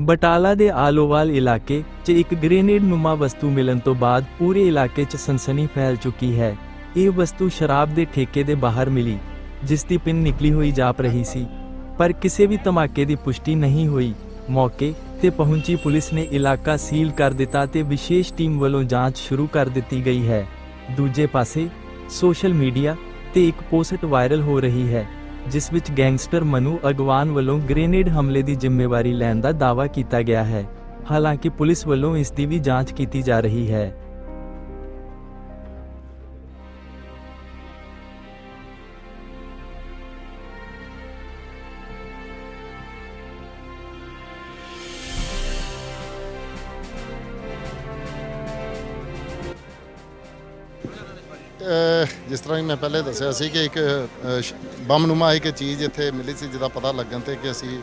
ਬਟਾਲਾ ਦੇ ਆਲੋਵਾਲ ਇਲਾਕੇ 'ਚ ਇੱਕ ਗ੍ਰੇਨੇਡ ਨੁਮਾ ਵਸਤੂ ਮਿਲਣ ਤੋਂ ਬਾਅਦ ਪੂਰੇ ਇਲਾਕੇ 'ਚ ਸਨਸਨੀ ਫੈਲ ਚੁੱਕੀ ਹੈ। ਇਹ ਵਸਤੂ ਸ਼ਰਾਬ ਦੇ ਠੇਕੇ ਦੇ ਬਾਹਰ ਮਿਲੀ, ਜਿਸ ਦੀ ਪਿੰਨ ਨਿਕਲੀ ਹੋਈ ਜਾਪ ਰਹੀ ਸੀ। ਪਰ ਕਿਸੇ ਵੀ ਧਮਾਕੇ ਦੀ ਪੁਸ਼ਟੀ ਨਹੀਂ ਹੋਈ। ਮੌਕੇ ਤੇ ਪਹੁੰਚੀ ਪੁਲਿਸ ਨੇ ਇਲਾਕਾ ਸੀਲ ਕਰ ਦਿੱਤਾ ਤੇ ਵਿਸ਼ੇਸ਼ ਟੀਮ ਵੱਲੋਂ ਜਾਂਚ ਸ਼ੁਰੂ ਕਰ ਦਿੱਤੀ ਗਈ ਹੈ। ਦੂਜੇ ਪਾਸੇ ਸੋਸ਼ਲ ਮੀਡੀਆ ਤੇ ਇੱਕ ਪੋਸਟ ਵਾਇਰਲ ਹੋ ਰਹੀ ਹੈ। ਜਿਸ ਵਿੱਚ ਗੈਂਗਸਟਰ ਮਨੂ ਅਗਵਾਨ ਵੱਲੋਂ ਗ੍ਰੇਨੇਡ ਹਮਲੇ ਦੀ ਜ਼ਿੰਮੇਵਾਰੀ ਲੈਣ ਦਾ ਦਾਅਵਾ ਕੀਤਾ ਗਿਆ ਹੈ। ਹਾਲਾਂਕਿ ਪੁਲਿਸ ਵੱਲੋਂ ਇਸ ਦੀ ਵੀ ਜਾਂਚ ਕੀਤੀ ਜਾ ਰਹੀ ਹੈ। ਜਿਸ ਤਰ੍ਹਾਂ ਹੀ ਮੈਂ ਪਹਿਲੇ ਦੱਸਿਆ ਸੀ ਕਿ ਇੱਕ ਅਹ, ਬੰਮਨੁਮਾ ਇੱਕ ਚੀਜ਼ ਇੱਥੇ ਮਿਲੀ ਸੀ ਜਿਹਦਾ ਪਤਾ ਲੱਗਣ ਤੇ ਕਿ ਅਸੀਂ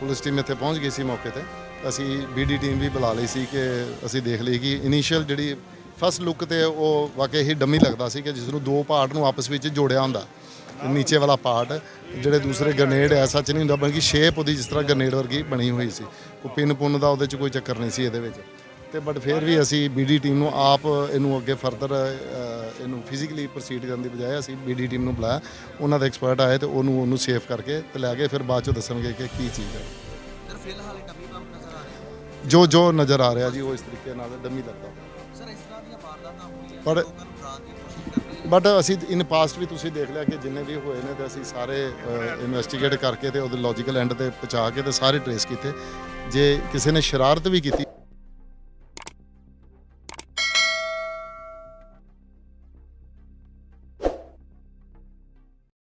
ਪੁਲਿਸ ਟੀਮ ਇੱਥੇ ਪਹੁੰਚ ਗਈ ਸੀ ਮੌਕੇ ਤੇ। ਅਸੀਂ ਬੀਡੀ ਟੀਮ ਵੀ ਬੁਲਾ ਲਈ ਸੀ ਕਿ ਅਸੀਂ ਦੇਖ ਲਈ ਕਿ ਇਨੀਸ਼ੀਅਲ ਜਿਹੜੀ ਫਸਟ ਲੁੱਕ ਤੇ ਉਹ ਵਾਕਈ ਹੀ ਡੰਮੀ ਲੱਗਦਾ ਸੀ ਕਿ ਜਿਸ ਨੂੰ ਦੋ ਪਾਰਟ ਨੂੰ ਆਪਸ ਵਿੱਚ ਜੋੜਿਆ ਹੁੰਦਾ। ਨੀਚੇ ਵਾਲਾ ਪਾਰਟ ਜਿਹੜੇ ਦੂਸਰੇ ਗ੍ਰਨੇਡ ਐ ਸੱਚ ਨਹੀਂ ਹੁੰਦਾ ਬਲਕਿ ਸ਼ੇਪ ਉਹਦੀ ਜਿਸ ਤਰ੍ਹਾਂ ਗ੍ਰਨੇਡ ਵਰਗੀ ਬਣੀ ਹੋਈ ਸੀ। ਕੋਈ ਪਿੰਨ ਪੁੰਨ ਦਾ ਉਹਦੇ 'ਚ ਕੋਈ ਚੱਕਰ ਨਹੀਂ ਸੀ ਇਹਦੇ ਵਿੱਚ। ਤੇ ਬਟ ਫਿਰ ਵੀ ਅਸੀਂ ਬੀਡੀ ਟੀਮ ਨੂੰ ਆਪ ਇਹਨੂੰ ਅੱਗੇ ਫਰਦਰ ਇਹਨੂੰ ਫਿਜ਼ੀਕਲੀ ਪ੍ਰੋਸੀਡ ਕਰਨ ਦੀ ਬਜਾਏ ਅਸੀਂ ਬੀਡੀ ਟੀਮ ਨੂੰ ਬੁਲਾਇਆ। ਉਹਨਾਂ ਦੇ ਐਕਸਪਰਟ ਆਏ ਤੇ ਉਹਨੂੰ ਉਹਨੂੰ ਸੇਫ ਕਰਕੇ ਤੇ ਲੈ ਕੇ ਫਿਰ ਬਾਅਦ ਚੋਂ ਦੱਸਣਗੇ ਕਿ ਕੀ ਚੀਜ਼ ਹੈ। ਸਰ ਫਿਲਹਾਲ ਇਹ ਡੰਮੀ ਬੰਬ ਨਜ਼ਰ ਆ ਰਿਹਾ। ਜੋ ਜੋ ਨਜ਼ਰ ਆ ਰਿਹਾ ਜੀ ਉਹ ਇਸ ਤਰੀਕੇ ਨਾਲ ਡੰਮੀ ਲੱਗਦਾ ਸਰ ਇਸ ਤਰ੍ਹਾਂ ਦੀਆਂ ਵਾਰਦਾਤਾਂ ਹੋਈਆਂ ਪਰ- ਬਟ ਅਸੀਂ ਇਨ ਪਾਸਟ ਵੀ ਤੁਸੀਂ ਦੇਖ ਲਿਆ ਕਿ ਜਿੰਨੇ ਵੀ ਹੋਏ ਨੇ ਤੇ ਅਸੀਂ ਸਾਰੇ ਇਨਵੈਸਟੀਗੇਟ ਕਰਕੇ ਤੇ ਉਹਦੇ ਲੌਜੀਕਲ ਐਂਡ ਤੇ ਪਹੁੰਚਾ ਕੇ ਤੇ ਸਾਰੇ ਟਰੇਸ ਕੀਤੇ। ਜੇ ਕਿਸੇ ਨੇ ਸ਼ਰਾਰਤ ਵੀ ਕੀਤੀ